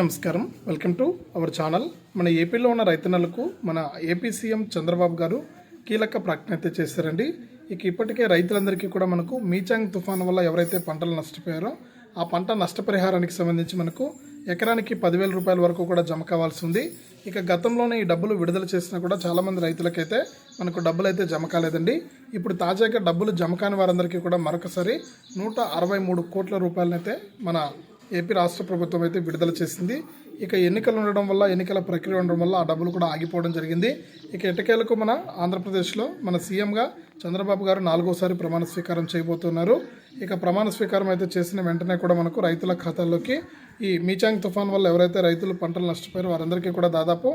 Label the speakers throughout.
Speaker 1: నమస్కారం. Welcome to our channel. మన ఏపీలో ఉన్న రైతన్నలకు మన ఏపీ సీఎం చంద్రబాబు గారు కీలక ప్రకటన అయితే చేశారండి. ఇక ఇప్పటికే రైతులందరికీ కూడా మనకు మీచాంగ్ తుఫాను వల్ల ఎవరైతే పంటలు నష్టపోయారో ఆ పంట నష్టపరిహారానికి సంబంధించి మనకు ఎకరానికి పదివేల రూపాయల వరకు కూడా జమ కావాల్సి ఉంది. ఇక గతంలోనే ఈ డబ్బులు విడుదల చేసినా కూడా చాలామంది రైతులకైతే మనకు డబ్బులు అయితే జమ కాలేదండి. ఇప్పుడు తాజాగా డబ్బులు జమ కాని వారందరికీ కూడా మరొకసారి నూట అరవై మూడు కోట్ల రూపాయలనైతే మన ఏపీ రాష్ట్ర ప్రభుత్వం అయితే విడుదల చేసింది. ఇక ఎన్నికలు ఉండడం వల్ల ఎన్నికల ప్రక్రియ ఉండడం వల్ల ఆ డబ్బులు కూడా ఆగిపోవడం జరిగింది. ఇక ఎటకేలకు మన ఆంధ్రప్రదేశ్లో మన సీఎంగా చంద్రబాబు గారు నాలుగోసారి ప్రమాణ స్వీకారం చేయబోతున్నారు. ఇక ప్రమాణ స్వీకారం అయితే చేసిన వెంటనే కూడా మనకు రైతుల ఖాతాల్లోకి ఈ మీచాంగ్ తుఫాన్ వల్ల ఎవరైతే రైతులు పంటలు నష్టపోయారో వారందరికీ కూడా దాదాపు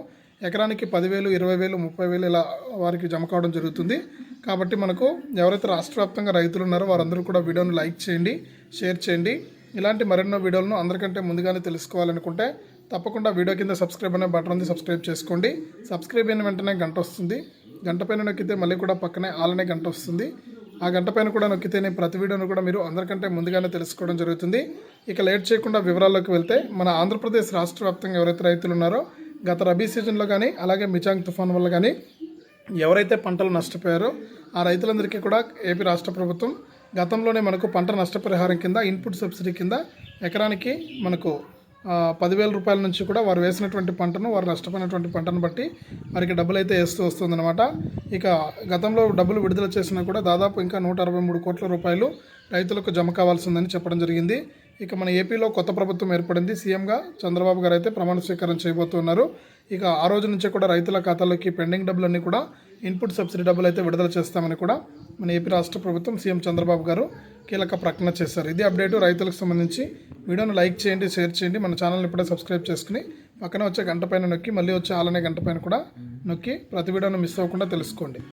Speaker 1: ఎకరానికి పదివేలు ఇరవై వేలు ముప్పై వేలు ఇలా వారికి జమ కావడం జరుగుతుంది. కాబట్టి మనకు ఎవరైతే రాష్ట్ర వ్యాప్తంగా రైతులు ఉన్నారో వారందరూ కూడా వీడియోను లైక్ చేయండి షేర్ చేయండి. ఇలాంటి మరెన్నో వీడియోలను అందరికంటే ముందుగానే తెలుసుకోవాలనుకుంటే తప్పకుండా వీడియో కింద సబ్స్క్రైబ్ అనే బటన్ ఉంది సబ్స్క్రైబ్ చేసుకోండి. సబ్స్క్రైబ్ అయిన వెంటనే గంట వస్తుంది. గంట పైన నొక్కితే మళ్ళీ కూడా పక్కనే ఆలనే గంట వస్తుంది. ఆ గంట పైన కూడా నొక్కితేనే ప్రతి వీడియోను కూడా మీరు అందరికంటే ముందుగానే తెలుసుకోవడం జరుగుతుంది. ఇక లేట్ చేయకుండా వివరాల్లోకి వెళ్తే మన ఆంధ్రప్రదేశ్ రాష్ట్ర వ్యాప్తంగా ఎవరైతే రైతులు ఉన్నారో గత రబీ సీజన్లో కానీ అలాగే మిచాంగ్ తుఫాన్ వల్ల కానీ ఎవరైతే పంటలు నష్టపోయారో ఆ రైతులందరికీ కూడా ఏపీ రాష్ట్ర ప్రభుత్వం గతంలోనే మనకు పంట నష్టపరిహారం కింద ఇన్పుట్ సబ్సిడీ కింద ఎకరానికి మనకు పదివేల రూపాయల నుంచి కూడా వారు వేసినటువంటి పంటను వారు నష్టపోయినటువంటి పంటను బట్టి వారికి డబ్బులు అయితే వేస్తూ వస్తుందన్నమాట. ఇక గతంలో డబ్బులు విడుదల చేసినా కూడా దాదాపు ఇంకా నూట అరవై మూడు కోట్ల రూపాయలు రైతులకు జమ కావాల్సిందని చెప్పడం జరిగింది. ఇక మన ఏపీలో కొత్త ప్రభుత్వం ఏర్పడింది. సీఎంగా చంద్రబాబు గారు అయితే ప్రమాణ స్వీకారం చేయబోతున్నారు. ఇక ఆ రోజు నుంచే కూడా రైతుల ఖాతాలోకి పెండింగ్ డబ్బులన్నీ కూడా ఇన్పుట్ సబ్సిడీ డబ్బులు అయితే విడుదల చేస్తామని కూడా మన ఏపీ రాష్ట్ర ప్రభుత్వం సీఎం చంద్రబాబు గారు కీలక ప్రకటన చేశారు. ఇది అప్డేటు రైతులకు సంబంధించి. వీడియోను లైక్ చేయండి షేర్ చేయండి. మన ఛానల్ని ఇప్పుడే సబ్స్క్రైబ్ చేసుకుని పక్కన వచ్చే గంట పైన నొక్కి మళ్ళీ వచ్చే ఆలనే గంట పైన కూడా నొక్కి ప్రతి వీడియోను మిస్ అవ్వకుండా తెలుసుకోండి.